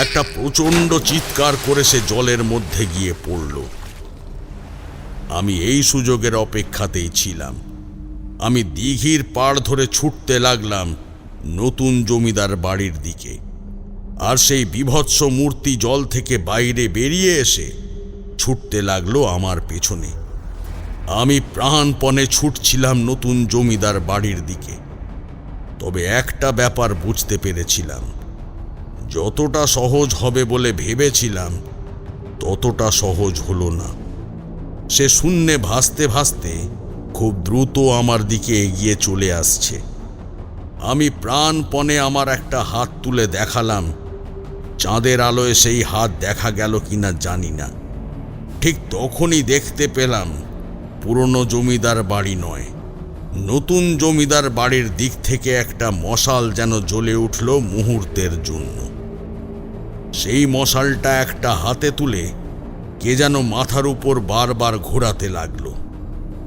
একটা প্রচণ্ড চিৎকার করে সে জলের মধ্যে গিয়ে পড়ল। আমি এই সুযোগের অপেক্ষাতেই ছিলাম। আমি দিঘির পাড় ধরে ছুটতে লাগলাম নতুন জমিদার বাড়ির দিকে। আর সেই বিভৎস মূর্তি জল থেকে বাইরে বেরিয়ে এসে ছুটতে লাগল আমার পেছনে। আমি প্রাণপণে ছুটছিলাম নতুন জমিদার বাড়ির দিকে। তবে একটা ব্যাপার বুঝতে পেরেছিলাম। যতটা সহজ হবে বলে ভেবেছিলাম, ততটা সহজ হলো না। সে শূন্যে ভাসতে ভাসতে খুব দ্রুত আমার দিকে এগিয়ে চলে আসছে। আমি প্রাণপণে আমার একটা হাত তুলে দেখালাম। চাঁদের আলোয় সেই হাত দেখা গেল কিনা জানি না। ঠিক তখনই দেখতে পেলাম, পুরনো জমিদার বাড়ি নয়। নতুন জমিদার বাড়ির দিক থেকে একটা মশাল যেন জ্বলে উঠল মুহূর্তের জন্য। সেই মশালটা একটা হাতে তুলে কে যেন মাথার উপর বারবার ঘোরাতে লাগল।